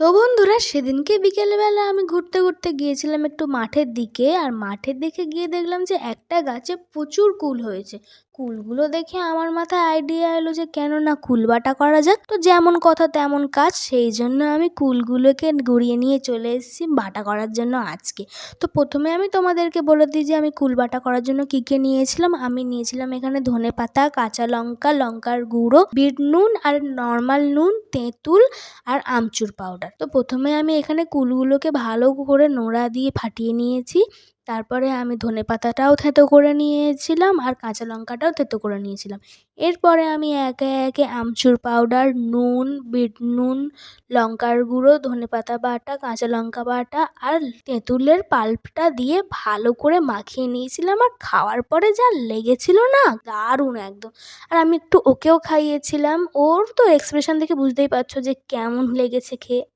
তো বন্ধুরা, সেদিনকে বিকেলবেলা আমি ঘুরতে ঘুরতে গিয়েছিলাম একটু মাঠের দিকে। আর মাঠের দিকে গিয়ে দেখলাম যে একটা গাছে প্রচুর কুল হয়েছে। কুলগুলো দেখে আমার মাথায় আইডিয়া এলো যে কেন না কুল বাটা করা যাক। তো যেমন কথা তেমন কাজ, সেই জন্য আমি কুলগুলোকে গুড়িয়ে নিয়ে চলে এসেছি বাটা করার জন্য আজকে। তো প্রথমে আমি তোমাদেরকে বলে দিই যে আমি কুল বাটা করার জন্য কী কী নিয়েছিলাম। আমি নিয়েছিলাম এখানে ধনে পাতা, কাঁচা লঙ্কা, লঙ্কার গুঁড়ো, বিট নুন, আর নর্মাল নুন, তেঁতুল, আর আমচুর পাউডার তো প্রথমে আমি এখানে কুলগুলোকে ভালো করে নোড়া দিয়ে ফাটিয়ে নিয়েছি। তারপরে আমি ধনে পাতাটাও থেঁতো করে নিয়েছিলাম আর কাঁচা লঙ্কাটাও থেঁতো করে নিয়েছিলাম। এরপরে আমি একে একে আমচুর পাউডার, নুন, বিট নুন, লঙ্কার গুঁড়ো, ধনে পাতা বাটা, কাঁচা লঙ্কা বাটা আর তেঁতুলের পাল্পটা দিয়ে ভালো করে মাখিয়ে নিয়েছিলাম আর খাওয়ার পরে যা লেগেছিল না দারুণ একদম। আর আমি একটু ওকেও খাইয়েছিলাম। ওর তো এক্সপ্রেশন দেখে বুঝতেই পারছ যে কেমন লেগেছে খেয়ে।